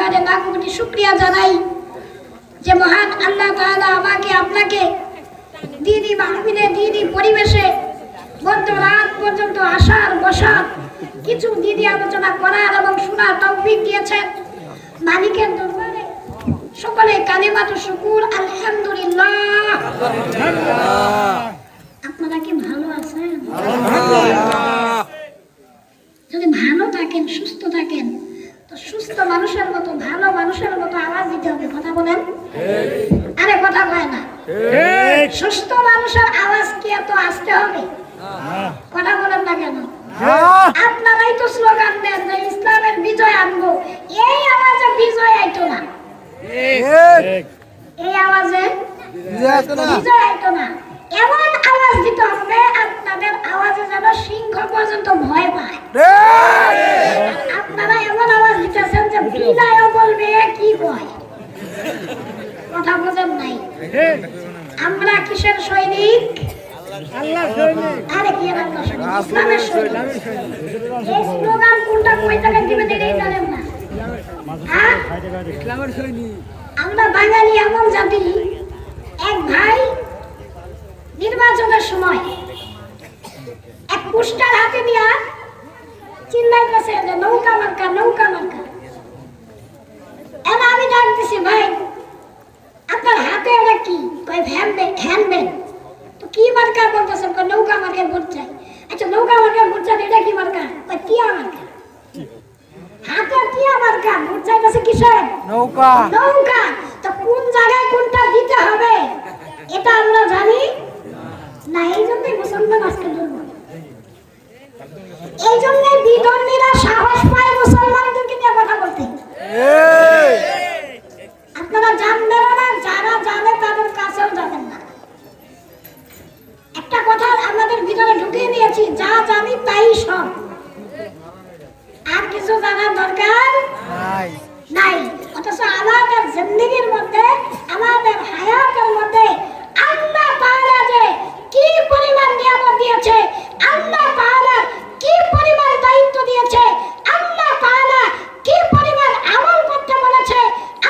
দরবারে লাখ কোটি শুক্রিয়া জানাই যে মহান আল্লাহ তাআলা আমাকে আপনাকে দিদি মাহফিলে দিদি পরিবেশে মধ্য রাত পর্যন্ত আসার বসার কিছু দিদি আলোচনা করার এবং শোনার তৌফিক দিয়েছেন। মালিকের দরবারে সকলে কালিমাতু শুকুর আলহামদুলিল্লাহ। আপনারা কি ভালো আছেন? যদি ভালো থাকেন সুস্থ থাকেন তো সুস্থ মানুষের মতো ভালো মানুষের মতো আওয়াজ দিতে হবে কথা বলেন। আরে কথা কয় না। সুস্থ মানুষের আওয়াজ কি এত আসতে হবে? কথা বলেন না কেন? আপনারাই তো স্লোগান দেন যে ইসলামের বিজয় আনব। এই আওয়াজে বিজয় আইতো না। এই আওয়াজে বিজয় আইতো না। এমন আওয়াজ দিতে হবে আপনাদের আওয়াজে যেন সিংহ পর্যন্ত ভয় পায়। আপনারা এমন আওয়াজ দিতেছেন যে বিদায় বলবে কি কয় কথা বোঝেন নাই। আমরা কিসের সৈনিক? আরে কি আল্লাহ ইসলামের সৈনিক। এই স্লোগান কোনটা কই জায়গায় দিবে দিলেই জানেন না। হ্যাঁ? আমরা বাঙালি এমন জাতি এক ভাই সময়। এক পোস্টার হাতে নিয়ে চিল্লাইতেছে যে নৌকা মার্কা নৌকা মার্কা। এবার আমি ডাক ভাই আপনার হাতে এটা কি? কয় হ্যান্ডব্যাগ হ্যান্ডব্যাগ তো কি মার্কা বলতেছে? কয় নৌকা মার্কা ভোট চাই। আচ্ছা নৌকা মার্কা ভোট চাই এটা কি মার্কা? কয় টিয়া মার্কা। হাতে টিয়া মার্কা ভোট চাইতেছে কিসের? নৌকা। নৌকা। তো কোন জায়গায় কোনটা দিতে হবে? এটা আমরা জানি। না, এই জন্যই মুসলমান আজকে দুর্বল। এই জন্যই বিধর্মীরা সাহস পায় মুসলমানদেরকে নিয়ে কথা বলতে আপনারা জানবেন না যারা জানে তাদের কাছেও যাবেন না একটা কথা আমাদের ভিতরে ঢুকিয়ে দিয়েছি যা জানি তাই সব আর কিছু জানার দরকার নাই নাই অথচ আমাদের জিন্দগির মধ্যে আমাদের হায়াতের মধ্যে আল্লাহ তাআলা যে কি পরিমাণ নিয়ামত দিয়েছে আল্লাহ তাআলা কি পরিমাণ দায়িত্ব দিয়েছে আল্লাহ তাআলা কি পরিমাণ আমল করতে বলেছে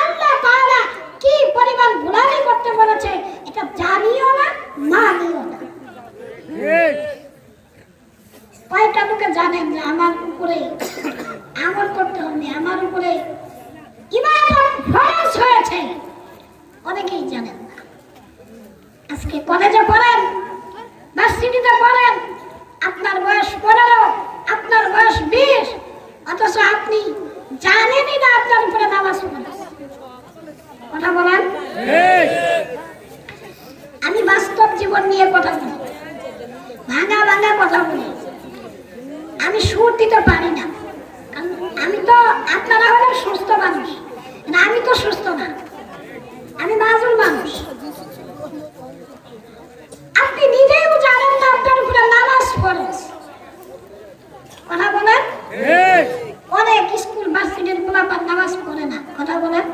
আল্লাহ তাআলা কি পরিমাণ গুলামি করতে বলেছে এটা জানিও না মানিও না কয়টা লোকে জানেন যে আমার উপরে আমল করতে হবে, আমার উপরে হয়েছে। অনেকেই জানেন আজকে কলেজে পড়েন ভার্সিটিতে পড়েন, আপনার বয়স পনেরো, আপনার বয়স বিশ, অথচ আপনি জানেনই না আপনার উপরে নামাজ কথা বলেন? আমি বাস্তব জীবন নিয়ে কথা বলি, ভাঙা ভাঙা কথা বলি। আমি সুর দিতে পারি না। আমি তো আপনারা হলেন সুস্থ মানুষ। না, আমি তো সুস্থ না। আমি মাজুর মানুষ আপনি নিজেও জানেন না আপনার উপরে নামাজ ফরজ কথা বলেন অনেক স্কুল ভার্সিটির গোলাপার নামাজ পড়ে না কথা বলেন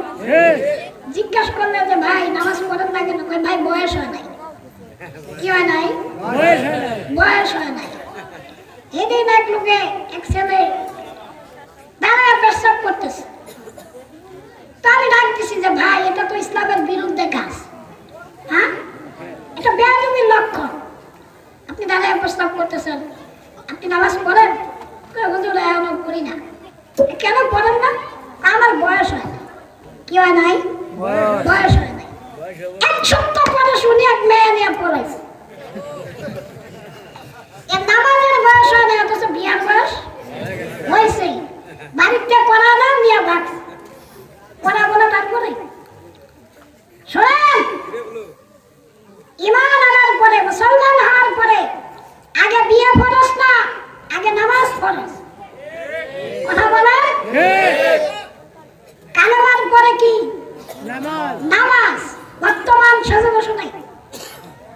জিজ্ঞাসা করলে যে ভাই নামাজ পড়েন না কেন কই ভাই বয়স হয় নাই কি হয় নাই বয়স হয় নাই এদিন এক লোকে এক ছেলে দাঁড়ায় পেশাব করতেছে তো আমি ডাকতেছি যে ভাই এটা তো ইসলামের বিরুদ্ধে কাজ হ্যাঁ এটা বেয়াদবির লক্ষণ আপনি দাঁড়ায় প্রস্তাব করতেছেন আপনি নামাজ পড়েন কই, হুজুর এখনও পড়ি না কেন পড়েন না আমার বয়স হয় না কি হয় নাই? বয়স। হয় নাই। এক সপ্তাহ পরে শুনি এক মেয়ে নিয়ে পড়েছে এর নামাজের বয়স হয় না অথচ বিয়ার বয়স হয়েছে বাড়িতে করা না নিয়ে ভাগছে করা বলে তারপরে শোনেন ইমান আনার পরে মুসলমান হওয়ার পরে আগে বিয়ে ফরস না আগে নামাজ ফরস কথা বলেন? কালেমার পরে কি? নামাজ। বর্তমান সাজে বসে নাই।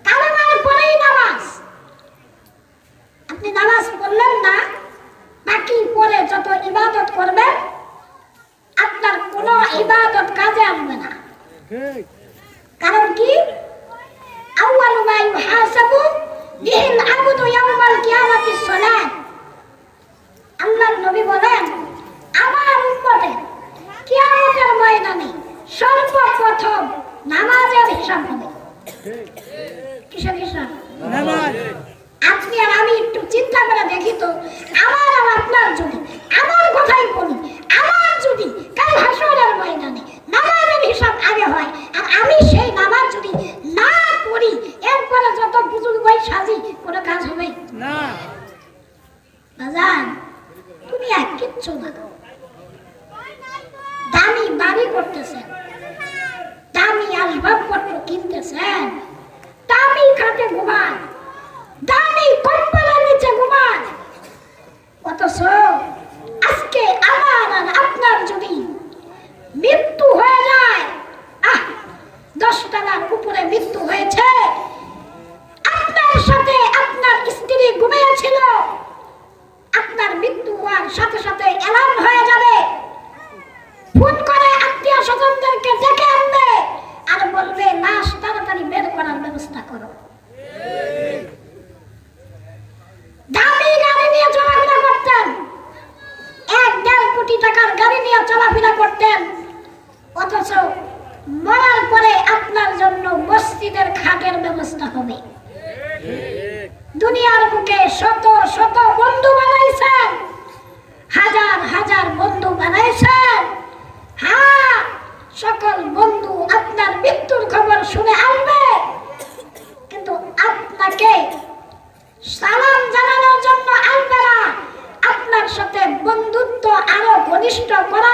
কালেমার পরেই নামাজ। আপনি নামাজ পড়লেন না বাকি পরে যত ইবাদত করবেন আপনার কোনো ইবাদত কাজে আসবে না। কারণ কি? আউয়ালু মা ইউহাসাবু বিহিল আবদু ইয়াউমাল কিয়ামাতিস সালাত। আল্লাহর নবী বলেন আমার উম্মতে কিয়ামতের দিবেন সর্বপ্রথম নামাজের আপনি আর আমি একটু চিন্তা করে দেখি তো আমার আর আপনার যদি আমার কথাই বলি আমার যদি কাল হাসরের ময়দানে নামাজের হিসাব আগে হয় আর আমি সেই নামাজ যদি না করি এরপরে যত বুজুর্গই সাজি কোনো কাজ হবে? না। তুমি আর কিচ্ছু না। অনিষ্ট করা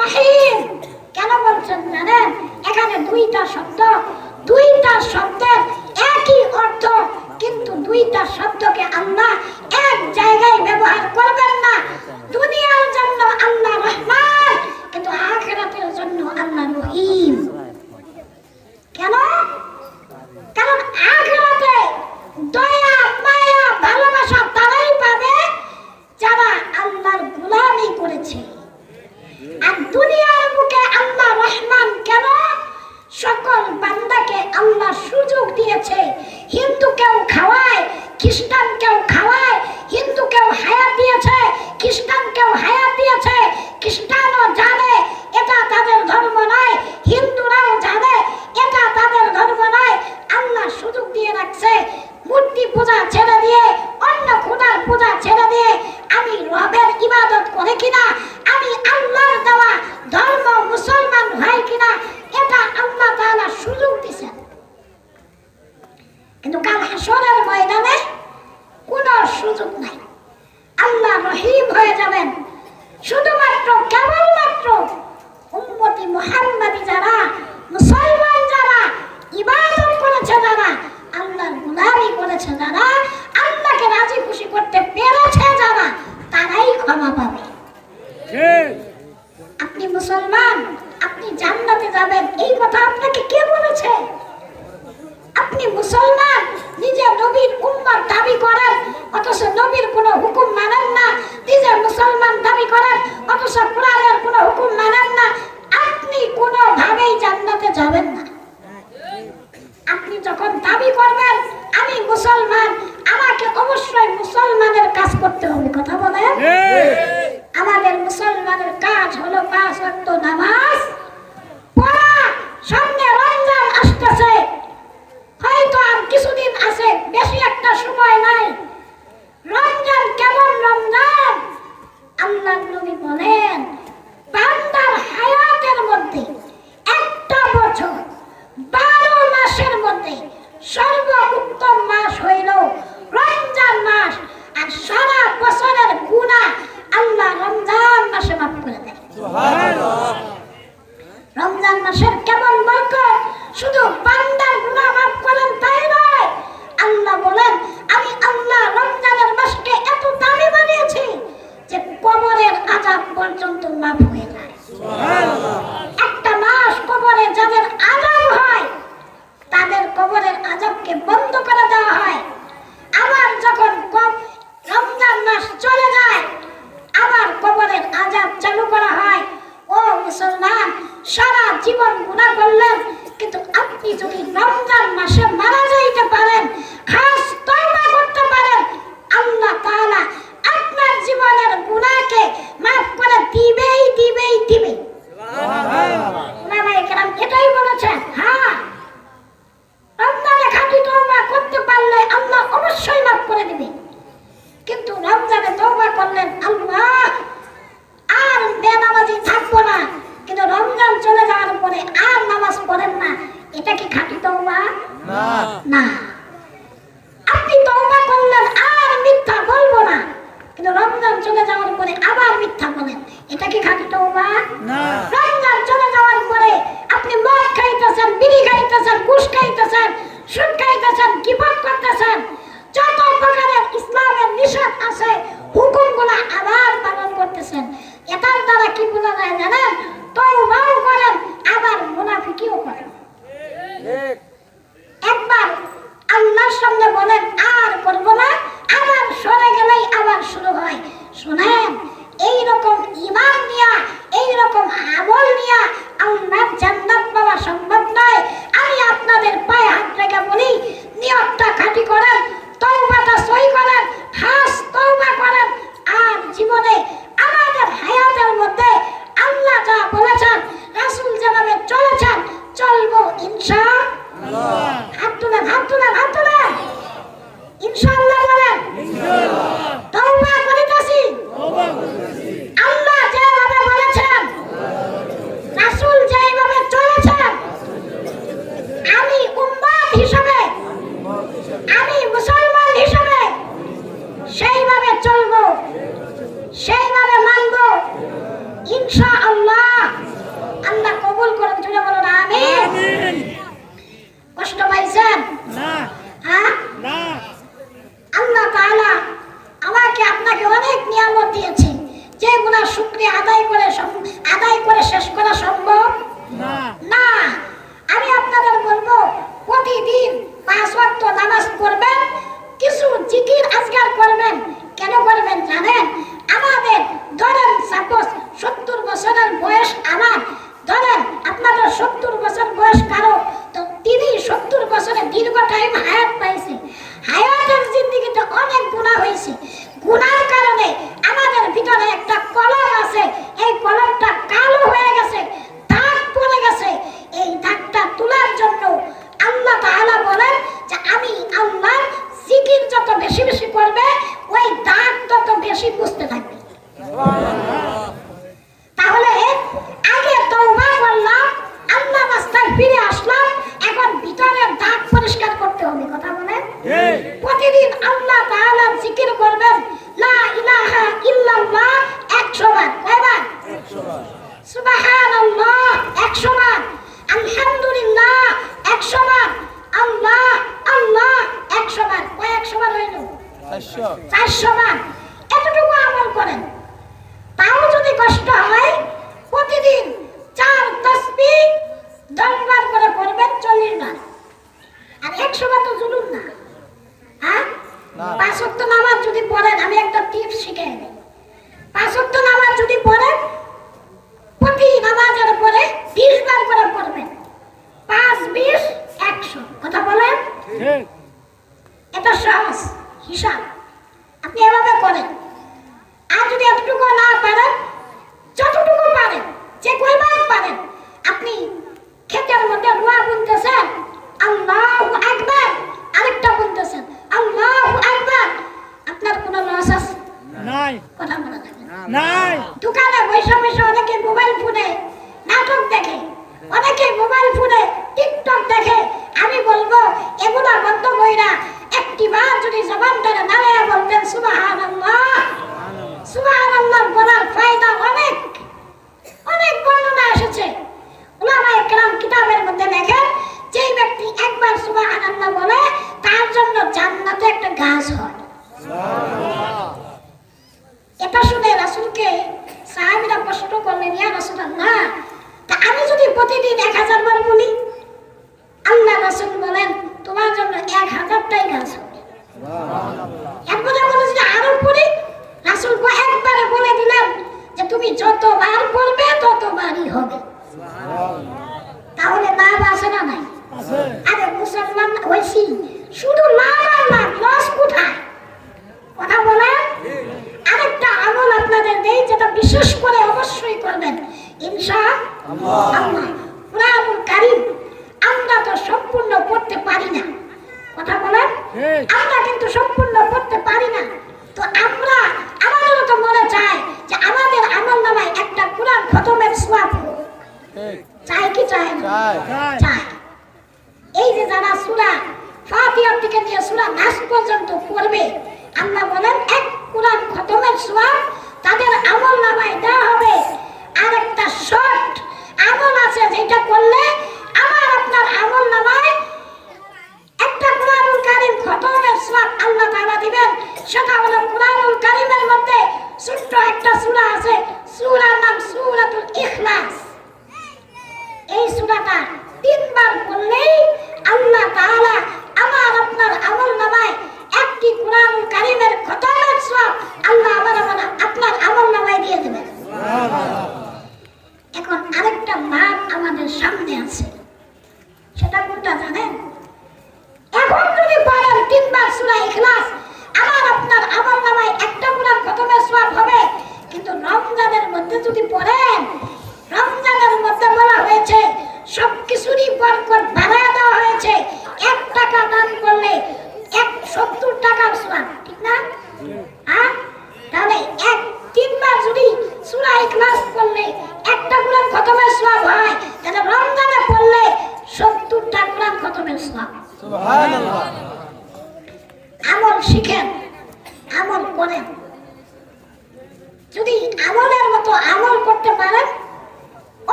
রহিম কেন বলছেন জানেন এখানে দুইটা শব্দ, দুইটা শব্দের একই অর্থ, কিন্তু দুইটা শব্দকে আল্লাহ এক জায়গায় ব্যবহার করবেন না। দুনিয়ার জন্য আল্লাহ রহমান, কিন্তু আখেরাতের জন্য আল্লাহ রহিম। কেন? কারণ আখেরাতে দয়া, মায়া, ভালোবাসা তারাই পাবে যারা আল্লাহর গোলামি করেছে। দুনিয়ার বুকে আল্লাহ রহমান কেন? সকল বান্দাকে আল্লাহ সুযোগ দিয়েছে। হিন্দু কেউ খাওয়ায়, খ্রিস্টান কেউ খাওয়ায়, হিন্দু কেউ হায়াত দিয়েছে, খ্রিস্টান কেউ হায়াত দিয়েছে, খ্রিস্টান ফিরে আসলাম এখন ভিতরের দাগ পরিষ্কার করতে হবে কথা বলেন প্রতিদিন আল্লাহ তাআলা জিকির করবেন লা ইলাহা ইল্লাল্লাহ 100 বার কয়বার? 100 বার। সুবহানাল্লাহ 100 বার আলহামদুলিল্লাহ 100 বার আল্লাহ আল্লাহ 100 বার কয় 100 বার হইল? 400 400 বার। এতটুকু আমল করেন। তাও যদি কষ্ট হয় প্রতিদিন চার তসবিহ দশ বার করে করবেন চল্লিশ বার। আর একশো বার তো জুলুম না। হ্যাঁ? পাঁচক্ত নামাজ যদি পড়েন আমি একটা টিপ শিখে পাঁচক্ত নামাজ যদি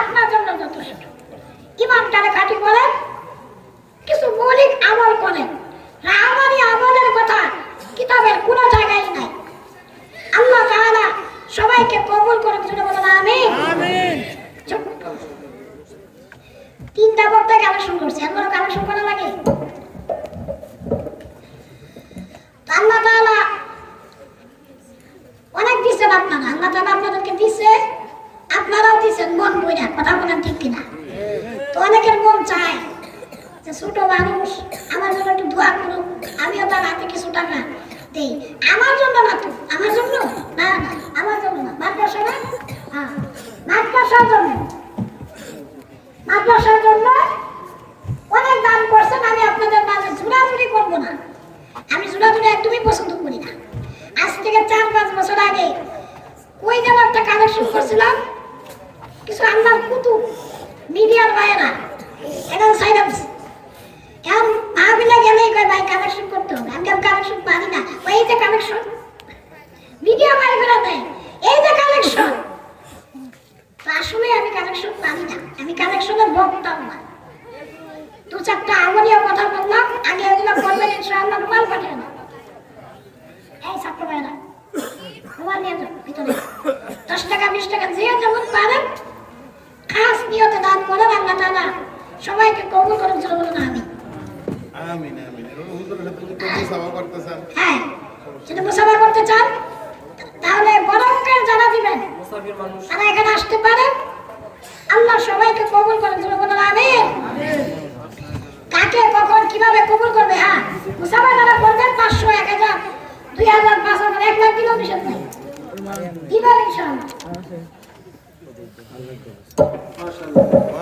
আপনার জন্য যথেষ্ট। ইমাম তারা খাটি বলেন কিছু মৌলিক আমল করেন। রাহামানি আমলের কথা কিতাবের কোনো জায়গায় নাই। আল্লাহ তাআলা সবাইকে কবুল করে জুড়ে বলেন আমিন। তিনটা বক্তা কালেকশন করছে এখনও কালেকশন করা লাগে আল্লাহ তাআলা অনেক দিচ্ছেন আপনারা আল্লাহ তাআলা আপনাদেরকে দিচ্ছে আপনারাও দিচ্ছেন মন বইরা কথা বলেন ঠিক কিনা? তো অনেকের মন চায় যে ছোট মানুষ, আমার জন্য একটু দোয়া করুক, আমিও তার হাতে কিছু টাকা দেই। আমার জন্য না তো, আমার জন্য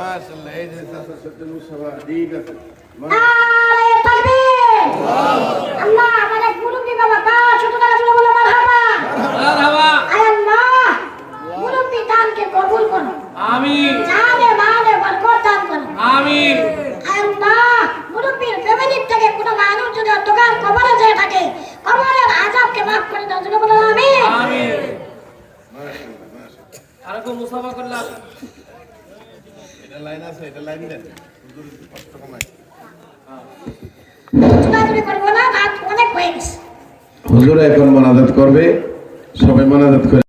মাশাআল্লাহ এই যে চাচা সত্যি মুসাফা ঠিক আছে নারে তাকবীর আল্লাহ আমাদের মুরব্বি বাবা তা ছোট টাকা ছিল বলে মারহাবা মারহাবা আয় আল্লাহ মুরব্বি দানকে কবুল করো আমিন জানে মানে বরকত দান করো আমিন আয় আল্লাহ মুরব্বির ফ্যামিলির থেকে কোনো মানুষ যদি অন্ধকার কবরে যেয়ে থাকে কবরের আযাবকে মাফ করে দাও জন্য বলো আমিন আমিন মাশাআল্লাহ মাশাআল্লাহ আর কোন মুসাফা করলাম এটা লাইন আছে এটা লাইন দেন। হুজুর কষ্ট কমায় হুজুর এখন মানাজাত করবে সবাই মানাজাত করে